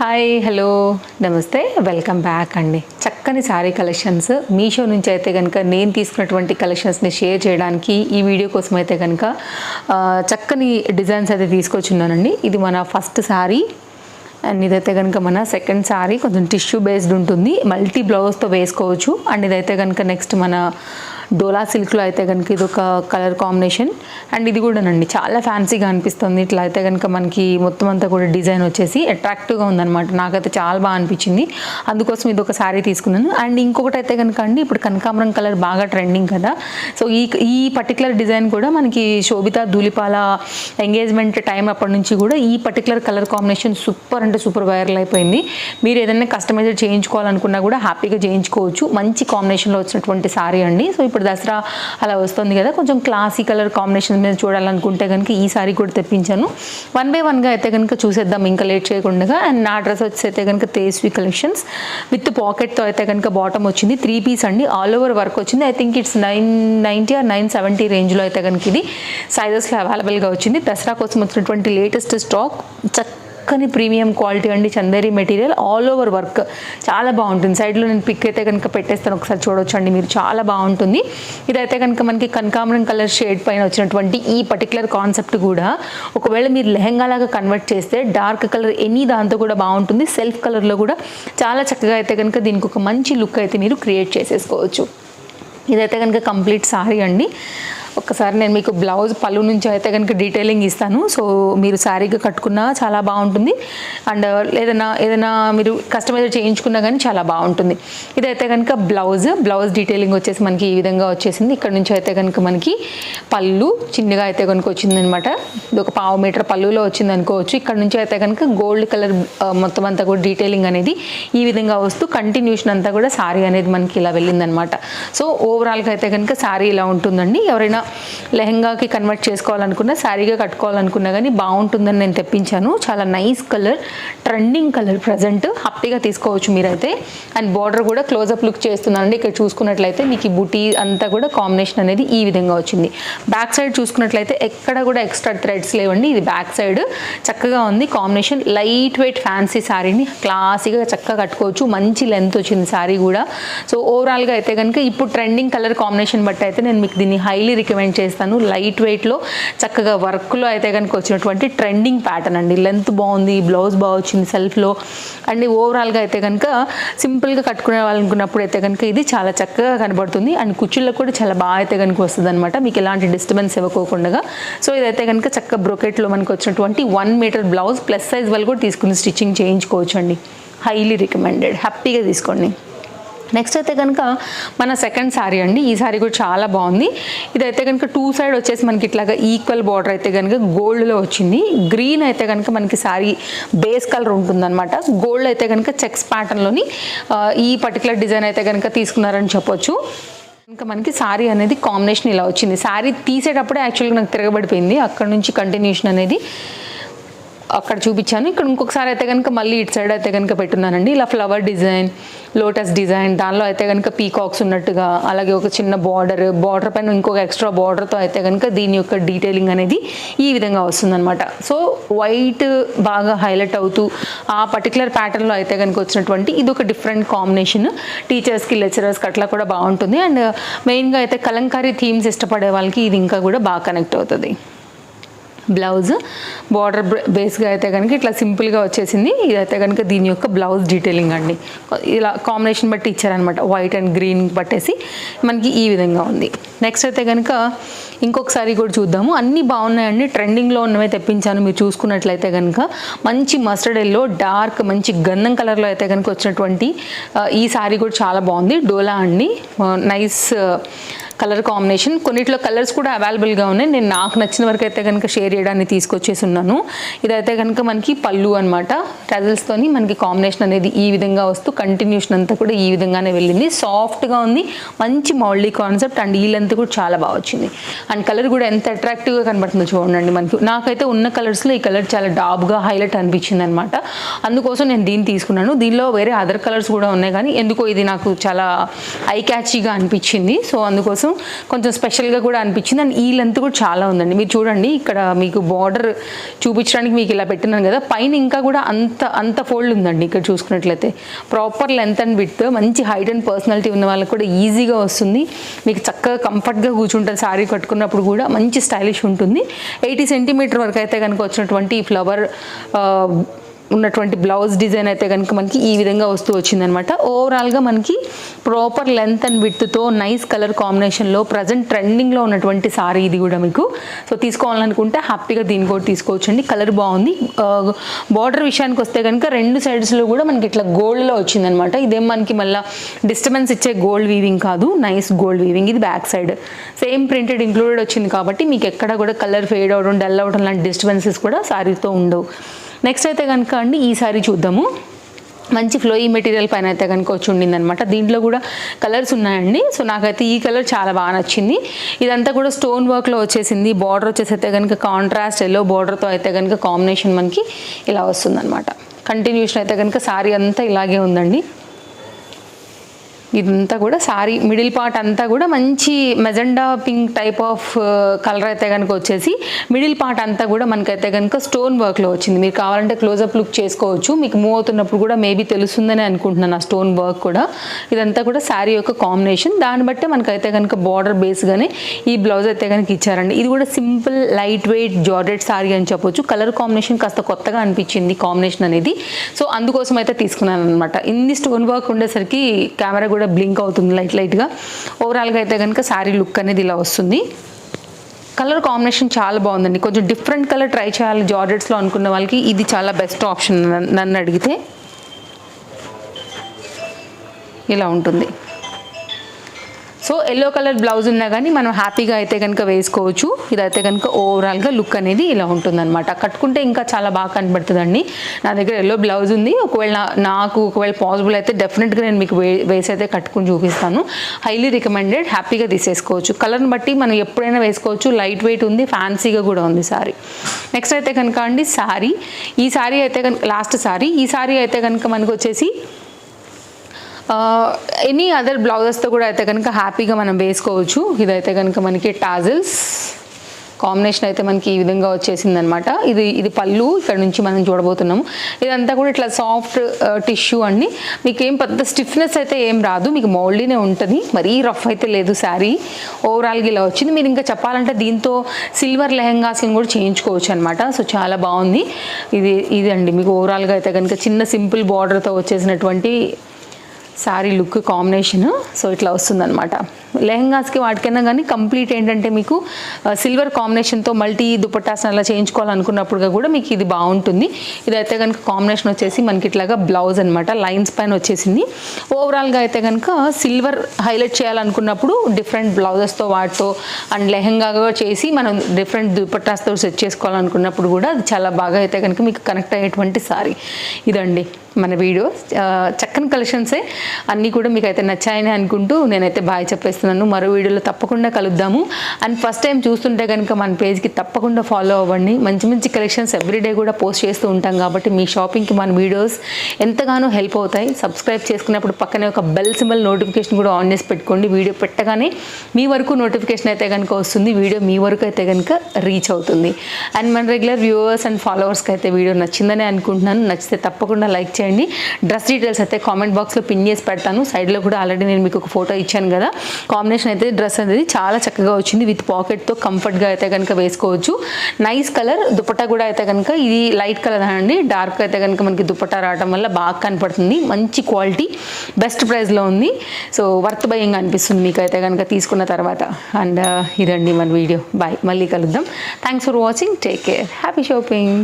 Hi hello నమస్తే welcome back అండి. చక్కని శారీ కలెక్షన్స్ మీషో నుంచి అయితే కనుక నేను తీసుకున్నటువంటి కలెక్షన్స్ని షేర్ చేయడానికి ఈ వీడియో కోసం అయితే కనుక చక్కని డిజైన్స్ అయితే తీసుకొచ్చున్నానండి. ఇది మన ఫస్ట్ శారీ అండ్ ఇదైతే కనుక మన సెకండ్ శారీ కొంచెం టిష్యూ బేస్డ్ ఉంటుంది. మల్టీ బ్లౌజ్తో వేసుకోవచ్చు. అండ్ ఇదైతే కనుక నెక్స్ట్ మన డోలా సిల్క్లో అయితే కనుక ఇది ఒక కలర్ కాంబినేషన్. అండ్ ఇది కూడానండి చాలా ఫ్యాన్సీగా అనిపిస్తుంది. ఇట్లా అయితే కనుక మనకి మొత్తం అంతా కూడా డిజైన్ వచ్చేసి అట్రాక్టివ్గా ఉందన్నమాట. నాకైతే చాలా బాగా అనిపించింది. అందుకోసం ఇది ఒక శారీ తీసుకున్నాను. అండ్ ఇంకొకటి అయితే కనుక అండి ఇప్పుడు కనకాంబరం కలర్ బాగా ట్రెండింగ్ కదా. సో ఈ ఈ పర్టికులర్ డిజైన్ కూడా మనకి శోభిత ధూలిపాల ఎంగేజ్మెంట్ టైం అప్పటి నుంచి కూడా ఈ పర్టికులర్ కలర్ కాంబినేషన్ సూపర్ అంటే సూపర్ వైరల్ అయిపోయింది. మీరు ఏదైనా కస్టమైజ్ చేయించుకోవాలనుకున్నా కూడా హ్యాపీగా చేయించుకోవచ్చు. మంచి కాంబినేషన్లో వచ్చినటువంటి శారీ అండి. సో ఇప్పుడు దసరా అలా వస్తుంది కదా కొంచెం క్లాసీ కలర్ కాంబినేషన్ మీద చూడాలనుకుంటే కనుక ఈ సారీ కూడా తెప్పించాను. వన్ బై వన్గా అయితే కనుక చూసేద్దాం ఇంకా లేట్ చేయకుండా. అండ్ నా డ్రెస్ వచ్చి అయితే కనుక తేస్వి కలెక్షన్స్ విత్ పాకెట్తో అయితే కనుక బాటమ్ వచ్చింది త్రీ పీస్ అండి. ఆల్ ఓవర్ వర్క్ వచ్చింది. I think it's nine ninety or nine seventy రేంజ్లో అయితే కనుక ఇది. సైజెస్లో అవైలబుల్గా వచ్చింది. దసరా కోసం వచ్చినటువంటి లేటెస్ట్ స్టాక్ చక్కని ప్రీమియం క్వాలిటీ అండి Chanderi material all over work. చాలా బాగుంటుంది. సైడ్లో నేను పిక్ అయితే కనుక పెట్టేస్తాను. ఒకసారి చూడొచ్చు అండి మీరు. చాలా బాగుంటుంది. ఇదైతే కనుక మనకి కనకాంబరం కలర్ షేడ్ పైన వచ్చినటువంటి ఈ పర్టికులర్ కాన్సెప్ట్ కూడా ఒకవేళ మీరు లెహంగా లాగా కన్వర్ట్ చేస్తే డార్క్ కలర్ ఎనీ దాంతో కూడా బాగుంటుంది. సెల్ఫ్ కలర్లో కూడా చాలా చక్కగా అయితే కనుక దీనికి ఒక మంచి లుక్ అయితే మీరు క్రియేట్ చేసేసుకోవచ్చు. ఇదైతే కనుక కంప్లీట్ సారీ అండి. ఒక్కసారి నేను మీకు బ్లౌజ్ పళ్ళు నుంచి అయితే కనుక డీటెయిలింగ్ ఇస్తాను. సో మీరు శారీగా కట్టుకున్నా చాలా బాగుంటుంది. అండ్ ఏదైనా ఏదైనా మీరు కస్టమైజ్ చేయించుకున్నా కానీ చాలా బాగుంటుంది. ఇదైతే కనుక బ్లౌజ్ బ్లౌజ్ డీటెయిలింగ్ వచ్చేసి మనకి ఈ విధంగా వచ్చేసింది. ఇక్కడ నుంచి అయితే కనుక మనకి పళ్ళు చిన్నగా అయితే కనుక వచ్చిందనమాట. ఇది ఒక పావు మీటర్ పళ్ళులో వచ్చింది అనుకోవచ్చు. ఇక్కడ నుంచి అయితే కనుక గోల్డ్ కలర్ మొత్తం అంతా కూడా డీటెయిలింగ్ అనేది ఈ విధంగా వస్తూ కంటిన్యూషన్ అంతా కూడా శారీ అనేది మనకి ఇలా వెళ్ళిందనమాట. సో ఓవరాల్గా అయితే కనుక శారీ ఇలా ఉంటుందండి. ఎవరైనా లెహంగాకి కన్వర్ట్ చేసుకోవాలనుకున్నా శారీగా కట్టుకోవాలనుకున్నా కానీ బాగుంటుందని నేను తెప్పించాను. చాలా nice colour trending colour present హ్యాపీగా తీసుకోవచ్చు మీరైతే. అండ్ బార్డర్ కూడా క్లోజప్ లుక్ చేస్తున్నానండి. ఇక్కడ చూసుకున్నట్లయితే మీకు ఈ బుటీ అంతా కూడా కాంబినేషన్ అనేది ఈ విధంగా వచ్చింది. బ్యాక్ సైడ్ చూసుకున్నట్లయితే ఎక్కడ కూడా ఎక్స్ట్రా థ్రెడ్స్ లేవండి. ఇది బ్యాక్ సైడ్ చక్కగా ఉంది కాంబినేషన్ లైట్ వెయిట్ ఫ్యాన్సీ శారీని క్లాసీగా చక్కగా కట్టుకోవచ్చు. మంచి లెంత్ వచ్చింది శారీ కూడా. సో ఓవరాల్గా అయితే కనుక ఇప్పుడు ట్రెండింగ్ కలర్ కాంబినేషన్ బట్టి అయితే నేను మీకు దీన్ని హైలీ రికమెండ్ చేస్తాను. లైట్ వెయిట్లో చక్కగా వర్క్లో అయితే కనుక వచ్చినటువంటి ట్రెండింగ్ ప్యాటర్న్ అండి. లెంత్ బాగుంది బ్లౌజ్ బాగా వచ్చింది సెల్ఫ్లో అండ్ ఓవరాల్గా అయితే కనుక సింపుల్గా కట్టుకునే వాళ్ళనుకున్నప్పుడు అయితే కనుక ఇది చాలా చక్కగా కనబడుతుంది. అండ్ కుచ్చుళ్ళకు కూడా చాలా బాగా అయితే కనుక వస్తుంది అనమాట మీకు ఎలాంటి డిస్టర్బెన్స్ ఇవ్వకోకుండా సో ఇదైతే కనుక చక్క బ్రొకెట్లో మనకు వచ్చినటువంటి one metre blouse plus size వాళ్ళు కూడా తీసుకుని స్టిచ్చింగ్ చేయించుకోవచ్చు అండి హైలీ రికమెండెడ్ హ్యాపీగా తీసుకోండి. నెక్స్ట్ అయితే కనుక మన సెకండ్ శారీ అండి. ఈ శారీ కూడా చాలా బాగుంది. ఇదైతే కనుక టూ సైడ్ వచ్చేసి మనకి ఇట్లాగా ఈక్వల్ బార్డర్ అయితే కనుక గోల్డ్లో వచ్చింది. గ్రీన్ అయితే కనుక మనకి శారీ బేస్ కలర్ ఉంటుందన్నమాట. గోల్డ్ అయితే కనుక చెక్స్ ప్యాటర్న్లోని ఈ పర్టికులర్ డిజైన్ అయితే కనుక తీసుకున్నారని చెప్పొచ్చు. ఇంకా మనకి శారీ అనేది కాంబినేషన్ ఇలా వచ్చింది. శారీ తీసేటప్పుడే యాక్చువల్గా నాకు తిరగబడిపోయింది. అక్కడ నుంచి కంటిన్యూషన్ అనేది అక్కడ చూపించాను. ఇక్కడ ఇంకొకసారి అయితే కనుక మళ్ళీ ఇటు సైడ్ అయితే కనుక పెట్టున్నానండి. ఇలా ఫ్లవర్ డిజైన్ లోటస్ డిజైన్ దానిలో అయితే కనుక పీకాక్స్ ఉన్నట్టుగా అలాగే ఒక చిన్న బార్డర్ బార్డర్ పైన ఇంకొక ఎక్స్ట్రా బార్డర్తో అయితే కనుక దీని యొక్క డీటెయిలింగ్ అనేది ఈ విధంగా వస్తుందన్నమాట. సో వైట్ బాగా హైలైట్ అవుతూ ఆ పర్టికులర్ ప్యాటర్న్లో అయితే కనుక వచ్చినటువంటి ఇది ఒక డిఫరెంట్ కాంబినేషన్ టీచర్స్కి లెక్చరర్స్కి అట్లా కూడా బాగుంటుంది. అండ్ మెయిన్గా అయితే కలంకారీ థీమ్స్ ఇష్టపడే వాళ్ళకి ఇది ఇంకా కూడా బాగా కనెక్ట్ అవుతుంది. బ్లౌజ్. బార్డర్ బేస్గా అయితే కనుక ఇట్లా సింపుల్గా వచ్చేసింది. ఇదైతే కనుక దీని యొక్క బ్లౌజ్ డీటెయిలింగ్ అండి. ఇలా కాంబినేషన్ బట్టి ఇచ్చారనమాట వైట్ అండ్ గ్రీన్ పట్టేసి మనకి ఈ విధంగా ఉంది. నెక్స్ట్ అయితే కనుక ఇంకొకసారి కూడా చూద్దాము. అన్నీ బాగున్నాయండి. ట్రెండింగ్లో ఉన్నవే తెప్పించాను. మీరు చూసుకున్నట్లయితే కనుక మంచి మస్టర్డ్ ఎల్లో డార్క్ మంచి గంధం కలర్లో అయితే కనుక వచ్చినటువంటి ఈ సారీ కూడా చాలా బాగుంది. డోలా అండి. Nice colour combination. కొన్నిట్లో కలర్స్ కూడా అవైలబుల్గా ఉన్నాయి. నేను నాకు నచ్చిన వరకు అయితే కనుక షేర్ చేయడానికి తీసుకొచ్చేసి ఉన్నాను. ఇదైతే కనుక మనకి పళ్ళు అనమాట టజల్స్తోని మనకి కాంబినేషన్ అనేది ఈ విధంగా వస్తూ కంటిన్యూషన్ అంతా కూడా ఈ విధంగానే వెళ్ళింది. సాఫ్ట్గా ఉంది. మంచి మౌల్డీ కాన్సెప్ట్ అండ్ ఈ లెంత్ కూడా చాలా బాగా వచ్చింది. అండ్ కలర్ కూడా ఎంత అట్రాక్టివ్గా కనబడుతుందో చూడండి మనకి. నాకైతే ఉన్న కలర్స్లో ఈ కలర్ చాలా డాబ్గా హైలైట్ అనిపించింది అనమాట అందుకోసం నేను దీన్ని తీసుకున్నాను. దీనిలో వేరే అదర్ కలర్స్ కూడా ఉన్నాయి కానీ ఎందుకో ఇది నాకు చాలా ఐ క్యాచీగా అనిపించింది. సో అందుకోసం కోసం కొంచెం స్పెషల్గా కూడా అనిపించింది. అండ్ ఈ లెంత్ కూడా చాలా ఉందండి. మీరు చూడండి ఇక్కడ మీకు బార్డర్ చూపించడానికి మీకు ఇలా పెట్టినాను కదా. పైన ఇంకా కూడా అంత అంత ఫోల్డ్ ఉందండి ఇక్కడ చూసుకున్నట్లయితే. ప్రాపర్ లెంత్ అండ్ విత్ మంచి హైట్ అండ్ పర్సనాలిటీ ఉన్న వాళ్ళకి కూడా ఈజీగా వస్తుంది. మీకు చక్కగా కంఫర్ట్గా కూర్చుంటుంది శారీ కట్టుకున్నప్పుడు కూడా మంచి స్టైలిష్ ఉంటుంది. ఎయిటీ సెంటీమీటర్ వరకు అయితే కనుక వచ్చినటువంటి ఈ ఫ్లవర్ ఉన్నటువంటి బ్లౌజ్ డిజైన్ అయితే కనుక మనకి ఈ విధంగా వస్తూ వచ్చిందనమాట ఓవరాల్గా మనకి ప్రాపర్ లెంత్ అండ్ విత్తో నైస్ కలర్ కాంబినేషన్లో ప్రజెంట్ ట్రెండింగ్లో ఉన్నటువంటి సారీ ఇది కూడా మీకు. సో తీసుకోవాలనుకుంటే హ్యాపీగా దీన్ని కూడా తీసుకోవచ్చండి. కలర్ బాగుంది. బార్డర్ విషయానికి వస్తే కనుక రెండు సైడ్స్లో కూడా మనకి ఇట్లా గోల్డ్లో వచ్చిందనమాట ఇదేం మనకి మళ్ళీ డిస్టర్బెన్స్ ఇచ్చే గోల్డ్ వీవింగ్ కాదు. నైస్ గోల్డ్ వీవింగ్ ఇది back side same printed included వచ్చింది కాబట్టి మీకు ఎక్కడ కూడా కలర్ ఫేడ్ అవడం డల్ అవడం లాంటి డిస్టర్బెన్సెస్ కూడా సారీతో ఉండవు. నెక్స్ట్ అయితే కనుక అండి ఈ సారీ చూద్దాము. మంచి ఫ్లోయి మెటీరియల్ పైన అయితే కనుక వచ్చి ఉండిందనమాట దీంట్లో కూడా కలర్స్ ఉన్నాయండి. సో నాకైతే ఈ కలర్ చాలా బాగా నచ్చింది. ఇదంతా కూడా స్టోన్ వర్క్లో వచ్చేసింది. బార్డర్ వచ్చేసి అయితే కనుక కాంట్రాస్ట్ ఎల్లో బార్డర్తో అయితే కనుక కాంబినేషన్ మనకి ఇలా వస్తుందన్నమాట. కంటిన్యూషన్ అయితే కనుక సారీ అంతా ఇలాగే ఉందండి. ఇదంతా కూడా సారీ మిడిల్ పార్ట్ అంతా కూడా మంచి magenta pink type of colour అయితే కనుక వచ్చేసి మిడిల్ పార్ట్ అంతా కూడా మనకైతే కనుక స్టోన్ వర్క్లో వచ్చింది. మీరు కావాలంటే క్లోజప్ లుక్ చేసుకోవచ్చు. మీకు మూవ్ అవుతున్నప్పుడు కూడా మేబీ తెలుస్తుందని అనుకుంటున్నాను ఆ స్టోన్ వర్క్ కూడా. ఇదంతా కూడా శారీ యొక్క కాంబినేషన్. దాన్ని బట్టే మనకైతే కనుక బార్డర్ బేస్గానే ఈ బ్లౌజ్ అయితే కనుక ఇచ్చారండి. ఇది కూడా సింపుల్ లైట్ వెయిట్ జార్డెడ్ సారీ అని చెప్పొచ్చు. కలర్ కాంబినేషన్ కాస్త కొత్తగా అనిపించింది కాంబినేషన్ అనేది. సో అందుకోసం అయితే తీసుకున్నాను అనమాట ఇన్ని స్టోన్ వర్క్ ఉండేసరికి కెమెరా కూడా బ్లింక్ అవుతుంది లైట్ లైట్గా ఓవరాల్గా అయితే కనుక శారీ లుక్ అనేది ఇలా వస్తుంది. కలర్ కాంబినేషన్ చాలా బాగుందండి. కొంచెం డిఫరెంట్ కలర్ ట్రై చేయాలి జార్జెట్స్లో అనుకున్న వాళ్ళకి ఇది చాలా బెస్ట్ ఆప్షన్ నన్ను- నన్ను అడిగితే. ఇలా ఉంటుంది. సో ఎల్లో కలర్ బ్లౌజ్ ఉన్నా కానీ మనం హ్యాపీగా అయితే కనుక వేసుకోవచ్చు. ఇదైతే కనుక ఓవరాల్గా లుక్ అనేది ఇలా ఉంటుందన్నమాట. కట్టుకుంటే ఇంకా చాలా బాగా కనబడుతుందండి. నా దగ్గర ఎల్లో బ్లౌజ్ ఉంది. ఒకవేళ నా- నాకు ఒకవేళ పాసిబుల్ అయితే డెఫినెట్గా నేను మీకు వే వేసి అయితే కట్టుకుని చూపిస్తాను. హైలీ రికమెండెడ్ హ్యాపీగా తీసేసుకోవచ్చు. కలర్ని బట్టి మనం ఎప్పుడైనా వేసుకోవచ్చు. లైట్ వెయిట్ ఉంది ఫ్యాన్సీగా కూడా ఉంది సారీ. నెక్స్ట్ అయితే కనుక అండి సారీ. ఈ సారీ అయితే కనుక లాస్ట్ శారీ ఈ సారీ అయితే కనుక మనకు వచ్చేసి ఎనీ అదర్ బ్లౌజెస్తో కూడా అయితే కనుక హ్యాపీగా మనం వేసుకోవచ్చు. ఇదైతే కనుక మనకి టాజిల్స్. కాంబినేషన్ అయితే మనకి ఈ విధంగా వచ్చేసింది అనమాట ఇది ఇది పళ్ళు. ఇక్కడ నుంచి మనం చూడబోతున్నాము. ఇదంతా కూడా ఇట్లా సాఫ్ట్ టిష్యూ అండి. మీకు ఏం పెద్ద స్టిఫ్నెస్ అయితే ఏం రాదు. మీకు మౌల్డీనే ఉంటుంది. మరీ రఫ్ అయితే లేదు శారీ. ఓవరాల్గా ఇలా వచ్చింది. మీరు ఇంకా చెప్పాలంటే దీంతో సిల్వర్ లెహెంగాస్ని కూడా చేయించుకోవచ్చు అనమాట సో చాలా బాగుంది. ఇది ఇదండి. మీకు ఓవరాల్గా అయితే కనుక చిన్న సింపుల్ బార్డర్తో వచ్చేసినటువంటి శారీ లుక్ కాంబినేషన్. సో ఇట్లా వస్తుందన్నమాట. లెహంగాస్కి వాటికైనా కానీ కంప్లీట్ ఏంటంటే మీకు సిల్వర్ కాంబినేషన్తో మల్టీ దుపట్టాస్ అలా చేయించుకోవాలనుకున్నప్పుడు కూడా మీకు ఇది బాగుంటుంది. ఇదైతే కనుక కాంబినేషన్ వచ్చేసి మనకి ఇట్లాగా బ్లౌజ్ అనమాట లైన్స్ పైన వచ్చేసింది. ఓవరాల్గా అయితే కనుక సిల్వర్ హైలైట్ చేయాలనుకున్నప్పుడు డిఫరెంట్ బ్లౌజెస్తో వాటితో అండ్ లెహంగాగా చేసి మనం డిఫరెంట్ దుపట్టాస్తో సెట్ చేసుకోవాలనుకున్నప్పుడు కూడా అది చాలా బాగా అయితే కనుక మీకు కనెక్ట్ అయ్యేటువంటి సారీ. ఇదండి. మన వీడియో. చక్కని కలెక్షన్సే అన్నీ కూడా మీకు అయితే నచ్చాయని అనుకుంటూ నేనైతే బాయ్ చెప్పేస్తున్నాను. మరో వీడియోలో తప్పకుండా కలుద్దాము. అండ్ ఫస్ట్ టైం చూస్తుంటే కనుక మన పేజ్కి తప్పకుండా ఫాలో అవ్వండి. మంచి మంచి కలెక్షన్స్ ఎవ్రీడే కూడా పోస్ట్ చేస్తూ ఉంటాం కాబట్టి మీ షాపింగ్కి మన వీడియోస్ ఎంతగానో హెల్ప్ అవుతాయి. సబ్స్క్రైబ్ చేసుకున్నప్పుడు పక్కనే ఒక బెల్ సింబల్ నోటిఫికేషన్ కూడా ఆన్ చేసి పెట్టుకోండి. వీడియో పెట్టగానే మీ వరకు నోటిఫికేషన్ అయితే కనుక వస్తుంది. వీడియో మీ వరకు అయితే కనుక రీచ్ అవుతుంది. అండ్ మన రెగ్యులర్ వ్యూవర్స్ అండ్ ఫాలోవర్స్కి అయితే వీడియో నచ్చిందని అనుకుంటున్నాను. నచ్చితే తప్పకుండా లైక్ చేయండి. డ్రెస్ డీటెయిల్స్ అయితే కామెంట్ బాక్స్లో పిన్ చేసి పెడతాను. సైడ్లో కూడా ఆల్రెడీ నేను మీకు ఒక ఫోటో ఇచ్చాను కదా. కాంబినేషన్ అయితే డ్రెస్ అనేది చాలా చక్కగా వచ్చింది. విత్ పాకెట్తో కంఫర్ట్గా అయితే కనుక వేసుకోవచ్చు. నైస్ కలర్ దుపట్టా కూడా అయితే కనుక ఇది లైట్ కలర్ అండి. డార్క్ అయితే కనుక మనకి దుపట్టా రావడం వల్ల బాగా కనపడుతుంది. మంచి క్వాలిటీ బెస్ట్ ప్రైస్లో ఉంది. సో వర్త్ భయంగా అనిపిస్తుంది మీకు అయితే కనుక తీసుకున్న తర్వాత. అండ్ uh, ఇదండి మన వీడియో బాయ్ మళ్ళీ కలుద్దాం. Thanks for watching take care happy shopping